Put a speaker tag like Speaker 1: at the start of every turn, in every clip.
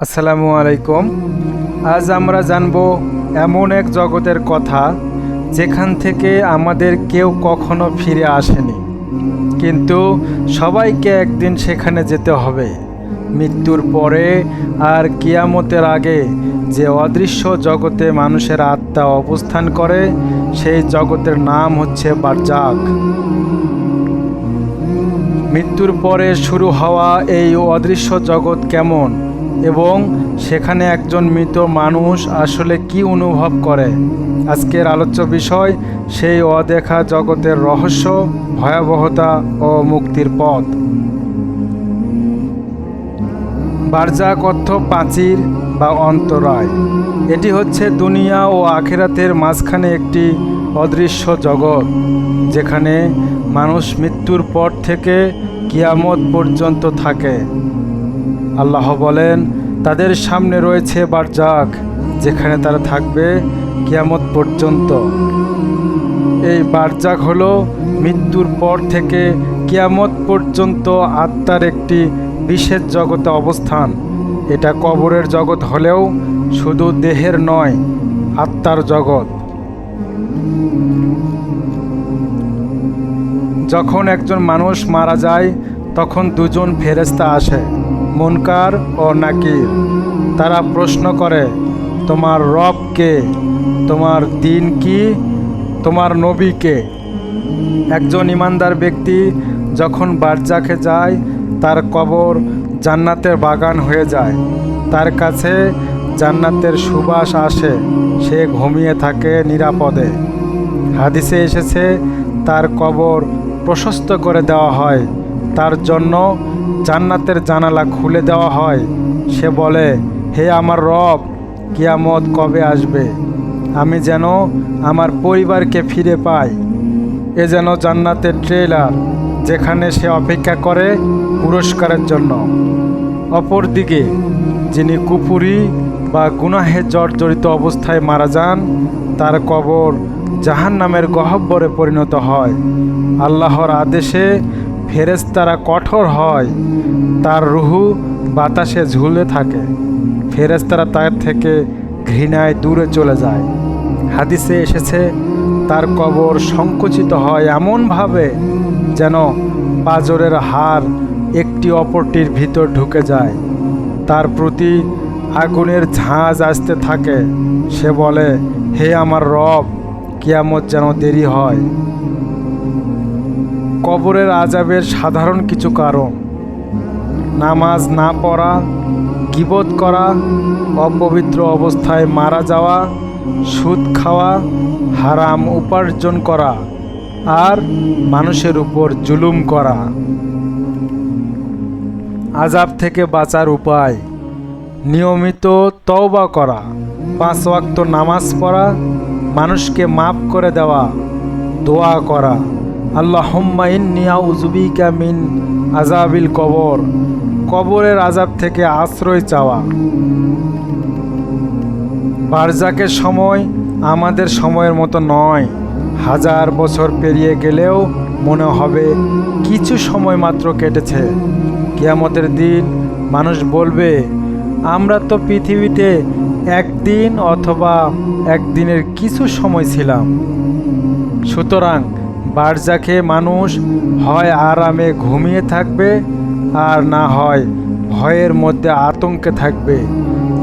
Speaker 1: আসসালামু আলাইকুম। আজ আমরা জানব এমন এক জগতের কথা যেখান থেকে আমাদের কেউ কখনো ফিরে আসেনি। কিন্তু সবাইকে একদিন সেখানে যেতে হবে। মৃত্যুর পরে আর কিয়ামতের আগে যে অদৃশ্য জগতে মানুষের আত্মা অবস্থান করে, সেই জগতের নাম হচ্ছে বারজাক। মৃত্যুর পরে শুরু হওয়া এই অদৃশ্য জগৎ কেমন? এবং সেখানে একজন মৃত মানুষ আসলে কি অনুভব করে? আজকের আলোচ্য বিষয়, সেই অদেখা জগতের রহস্য, ভয়াবহতা ও মুক্তির পথ। বারজাক অর্থ প্রাচীর বা অন্তরায়। এটি হচ্ছে দুনিয়া ও আখেরাতের মাঝখানে একটি অদৃশ্য জগৎ, যেখানে মানুষ মৃত্যুর পর থেকে কিয়ামত পর্যন্ত থাকে। আল্লাহ বলেন, তাদের সামনে রয়েছে বারজাক, যেখানে তারা থাকবে কিয়ামত পর্যন্ত। এই বারজাক হলো মৃত্যুর পর থেকে কিয়ামত পর্যন্ত আত্মার একটি বিশেষ জগতে অবস্থান। এটা কবরের জগৎ হলেও শুধু দেহের নয়, আত্মার জগৎ। যখন একজন মানুষ মারা যায়, তখন দুজন ফেরেস্তা আসে। মুনকার ও নাকির। তারা প্রশ্ন করে, তোমার রব কে? তোমার দিন কি? তোমার নবী কে? একজন ইমানদার ব্যক্তি যখন বারজাকে যায়, তার কবর জান্নাতের বাগান হয়ে যায়। তার কাছে জান্নাতের সুবাস আসে, সে ঘুমিয়ে থাকে নিরাপদে। হাদিসে এসেছে, তার কবর প্রশস্ত করে দেওয়া হয়। তার জন্য জান্নাতের জানালা খুলে দেওয়া হয়। সে বলে, হে আমার রব, কিয়ামত কবে আসবে? আমি যেন আমার পরিবারকে ফিরে পাই। এ যেন জান্নাতের ট্রেলার যেখানে সে অপেক্ষা করে পুরস্কারের জন্য। অপরদিকে, যিনি কুপুরি বা গুনাহে জর্জরিত অবস্থায় মারা যান, তার কবর জাহান নামের গহব্বরে পরিণত হয়। আল্লাহর আদেশে ফেরেস্তারা কঠোর হয়, তার রুহু বাতাসে ঝুলে থাকে। ফেরেস্তারা তার থেকে ঘৃণায় দূরে চলে যায়। হাদিসে এসেছে, তার কবর সংকুচিত হয় এমনভাবে যেন পাজরের হার একটি অপরটির ভিতর ঢুকে যায়। তার প্রতি আগুনের ঝাঁজ আসতে থাকে। সে বলে, হে আমার রব, কিয়ামত যেন দেরি হয়। কবরের আজাবের সাধারণ কিছু কারণ। নামাজ না পড়া, গিবত করা, অপবিত্র অবস্থায় মারা যাওয়া, সুদ খাওয়া, হারাম উপার্জন করা আর মানুষের উপর জুলুম করা। আজাব থেকে বাঁচার উপায়, নিয়মিত তওবা করা, পাঁচ ওয়াক্ত নামাজ পড়া, মানুষকে মাফ করে দেওয়া, দোয়া করা। আল্লাহ ইন্নিয়াউজুবিকা মিন আজাবিল কবর। কবরের আজাব থেকে আশ্রয় চাওয়া। বারজাকের সময় আমাদের সময়ের মতো নয়। হাজার বছর পেরিয়ে গেলেও মনে হবে কিছু সময় মাত্র কেটেছে। কিয়ামতের দিন মানুষ বলবে, আমরা তো পৃথিবীতে একদিন অথবা একদিনের কিছু সময় ছিলাম। সুতরাং বারজাকে মানুষ হয় আরামে ঘুমিয়ে থাকবে আর না হয় ভয়ের মধ্যে আতঙ্কে থাকবে।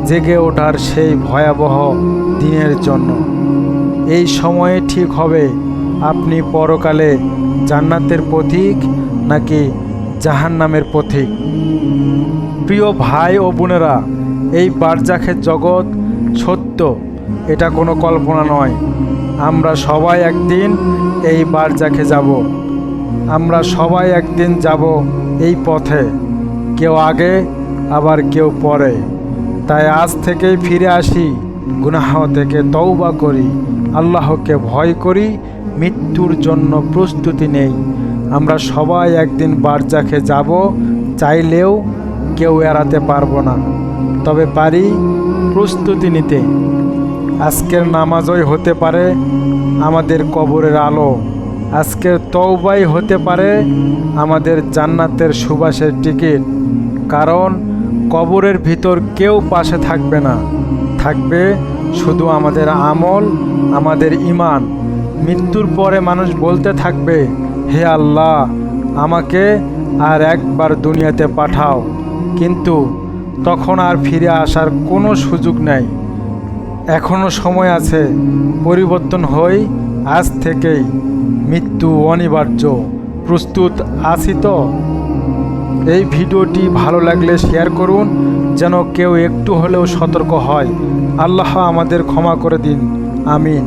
Speaker 1: জেগে ওঠার সেই ভয়াবহ দিনের জন্য। এই সময়ে ঠিক হবে। আপনি পরকালে জান্নাতের পথিক নাকি জাহান্নামের পথিক প্রিয় ভাই ও বোনেরা, এই বারজাখের জগৎ সত্য, এটা কোনো কল্পনা নয়। আমরা সবাই একদিন এই বারজাখে যাব। আমরা সবাই একদিন যাব এই পথে। কেউ আগে, আবার কেউ পরে। তাই আজ থেকেই ফিরে আসি, গুনাহ থেকে তৌবা করি, আল্লাহকে ভয় করি, মৃত্যুর জন্য প্রস্তুতি নেই। আমরা সবাই একদিন বারজাখে যাব, চাইলেও কেউ এড়াতে পারব না। তবে পারি প্রস্তুতি নিতে। আজকের নামাজই হতে পারে আমাদের কবরের আলো। আজকের তওবাই হতে পারে আমাদের জান্নাতের সুবাসের টিকিট। কারণ কবরের ভিতর কেউ পাশে থাকবে না। থাকবে শুধু আমাদের আমল, আমাদের ইমান মৃত্যুর পরে মানুষ বলতে থাকবে, হে আল্লাহ, আমাকে আর একবার দুনিয়াতে পাঠাও। কিন্তু তখন আর ফিরে আসার কোনো সুযোগ নেই। এখনও সময় আছে পরিবর্তন হই, আজ থেকেই মৃত্যু অনিবার্য। প্রস্তুত আছি তো? এই ভিডিওটি ভালো লাগলে শেয়ার করুন, যেন কেউ একটু হলেও সতর্ক হয়। আল্লাহ আমাদের ক্ষমা করে দিন। আমিন।